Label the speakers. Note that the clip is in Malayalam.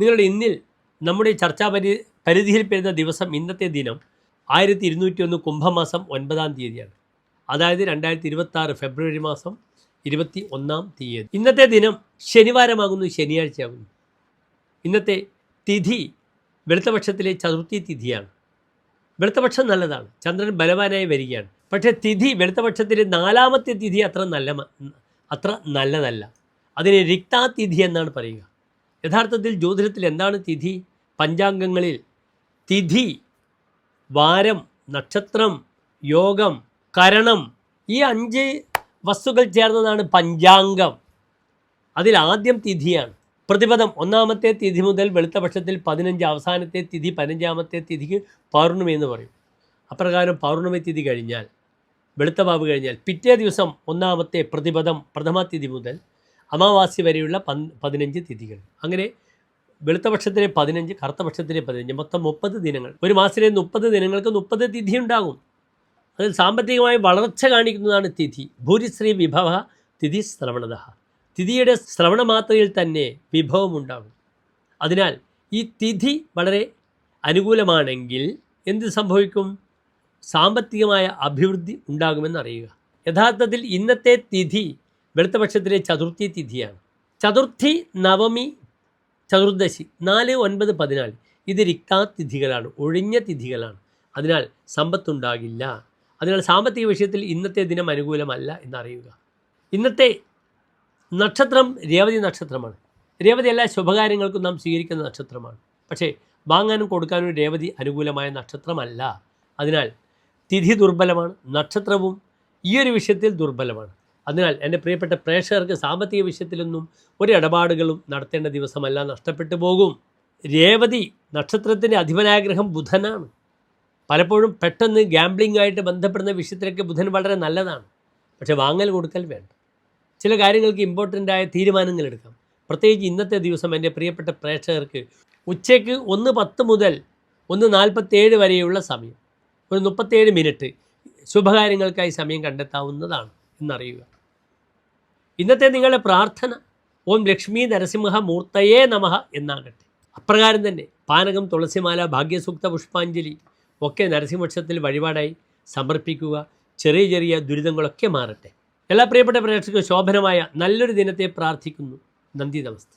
Speaker 1: നിങ്ങളുടെ ഇന്നിൽ നമ്മുടെ ചർച്ചാ പരി പരിധിയിൽ പെരുന്ന ദിവസം ഇന്നത്തെ ദിനം ആയിരത്തി ഇരുന്നൂറ്റി ഒന്ന് കുംഭമാസം ഒൻപതാം തീയതിയാണ്. അതായത് രണ്ടായിരത്തി ഇരുപത്തി ഫെബ്രുവരി മാസം ഇരുപത്തി ഒന്നാം തീയതി. ഇന്നത്തെ ദിനം ശനിവാരമാകുന്നു ശനിയാഴ്ചയാകുന്നു. ഇന്നത്തെ തിഥി വെളുത്തപക്ഷത്തിലെ ചതുർത്ഥി തിഥിയാണ്. വെളുത്തപക്ഷം നല്ലതാണ്. ചന്ദ്രൻ ബലവാനായി വരികയാണ്. പക്ഷേ തിഥി വെളുത്തപക്ഷത്തിലെ നാലാമത്തെ തിഥി അത്ര നല്ല അത്ര നല്ലതല്ല. അതിനെ രിക്താതിഥി എന്നാണ് പറയുക. യഥാർത്ഥത്തിൽ ജ്യോതിഷത്തിൽ എന്താണ് തിഥി? പഞ്ചാംഗങ്ങളിൽ തിഥി വാരം നക്ഷത്രം യോഗം കരണം. ഈ അഞ്ച് വസ്തുക്കൾ ചേർന്നതാണ് പഞ്ചാംഗം. അതിൽ ആദ്യം തിഥിയാണ്. പ്രതിപദം ഒന്നാമത്തെ തിഥി മുതൽ വെളുത്ത പക്ഷത്തിൽ പതിനഞ്ച് അവസാനത്തെ തിഥി പതിനഞ്ചാമത്തെ തിഥിക്ക് പൗർണമി എന്ന് പറയും. അപ്രകാരം പൗർണമി തിഥി കഴിഞ്ഞാൽ വെളുത്ത വെളുത്തവാവ് കഴിഞ്ഞാൽ പിറ്റേ ദിവസം ഒന്നാമത്തെ പ്രതിപദം പ്രഥമ തിഥി മുതൽ അമാവാസി വരെയുള്ള പതിനഞ്ച് തിഥികൾ. അങ്ങനെ വെളുത്തപക്ഷത്തിലെ പതിനഞ്ച് കറുത്തപക്ഷത്തിലെ പതിനഞ്ച് മൊത്തം മുപ്പത് ദിനങ്ങൾ. ഒരു മാസത്തിലെ മുപ്പത് ദിനങ്ങൾക്ക് മുപ്പത് തിഥി ഉണ്ടാകും. അതിൽ സാമ്പത്തികമായി വളർച്ച കാണിക്കുന്നതാണ് തിഥി. ഭൂരിശ്രീ വിഭവ തിഥി ശ്രവണത. തിഥിയുടെ ശ്രവണ മാത്രയിൽ തന്നെ വിഭവമുണ്ടാകും അതിനാൽ ഈ തിഥി വളരെ അനുകൂലമാണെങ്കിൽ എന്ത് സംഭവിക്കും? സാമ്പത്തികമായ അഭിവൃദ്ധി ഉണ്ടാകുമെന്നറിയുക യഥാർത്ഥത്തിൽ ഇന്നത്തെ തിഥി വെളുത്തപക്ഷത്തിലെ ചതുർത്ഥി തിഥിയാണ്. ചതുർത്ഥി നവമി ചതുർദശി നാല് ഒൻപത് പതിനാല്. ഇത് തിഥികളാണ് ഒഴിഞ്ഞ തിഥികളാണ്. അതിനാൽ സമ്പത്തുണ്ടാകില്ല. അതിനാൽ സാമ്പത്തിക വിഷയത്തിൽ ഇന്നത്തെ ദിനം അനുകൂലമല്ല എന്നറിയുക. ഇന്നത്തെ നക്ഷത്രം രേവതി നക്ഷത്രമാണ്. രേവതി എല്ലാ ശുഭകാര്യങ്ങൾക്കും നാം സ്വീകരിക്കുന്ന നക്ഷത്രമാണ്. പക്ഷേ വാങ്ങാനും കൊടുക്കാനും രേവതി അനുകൂലമായ നക്ഷത്രമല്ല. അതിനാൽ തിഥി ദുർബലമാണ് നക്ഷത്രവും ഈ ഒരു വിഷയത്തിൽ ദുർബലമാണ്. അതിനാൽ എന്റെ പ്രിയപ്പെട്ട പ്രേക്ഷകർക്ക് സാമ്പത്തിക വിഷയത്തിലൊന്നും ഒരു ഇടപാടുകളും നടത്തേണ്ട ദിവസമല്ല നഷ്ടപ്പെട്ടു പോകും. രേവതി നക്ഷത്രത്തിന്റെ അധിപനാഗ്രഹം ബുധനാണ്. പലപ്പോഴും പെട്ടെന്ന് ഗാംബ്ലിംഗ് ആയിട്ട് ബന്ധപ്പെടുന്ന വിഷയത്തിലൊക്കെ ബുധൻ വളരെ നല്ലതാണ്. പക്ഷേ വാങ്ങൽ കൊടുക്കൽ വേണ്ട. ചില കാര്യങ്ങൾക്ക് ഇമ്പോർട്ടന്റ് ആയ തീരുമാനങ്ങൾ എടുക്കാം. പ്രത്യേകിച്ച് ഇന്നത്തെ ദിവസം എന്റെ പ്രിയപ്പെട്ട പ്രേക്ഷകർക്ക് ഉച്ചയ്ക്ക് ഒന്ന് പത്ത് മുതൽ ഒന്ന് നാൽപ്പത്തേഴ് വരെയുള്ള സമയം. ഒരു മുപ്പത്തേഴ് മിനിറ്റ് ശുഭകാര്യങ്ങൾക്കായി സമയം കണ്ടെത്താവുന്നതാണ് എന്നറിയുക. ഇന്നത്തെ നിങ്ങളുടെ പ്രാർത്ഥന ഓം ലക്ഷ്മി നരസിംഹ മൂർത്തയേ നമഃ എന്നാകട്ടെ. അപ്രകാരം തന്നെ പാനകം തുളസിമാല ഭാഗ്യസൂക്ത പുഷ്പാഞ്ജലി ഒക്കെ നരസിംഹക്ഷത്തിൽ വഴിപാടായി സമർപ്പിക്കുക. ചെറിയ ചെറിയ ദുരിതങ്ങളൊക്കെ മാറട്ടെ. എല്ലാ പ്രിയപ്പെട്ട പ്രേക്ഷകർക്കും ശോഭനമായ നല്ലൊരു ദിനത്തെ പ്രാർത്ഥിക്കുന്നു. നന്ദി നമസ്തേ.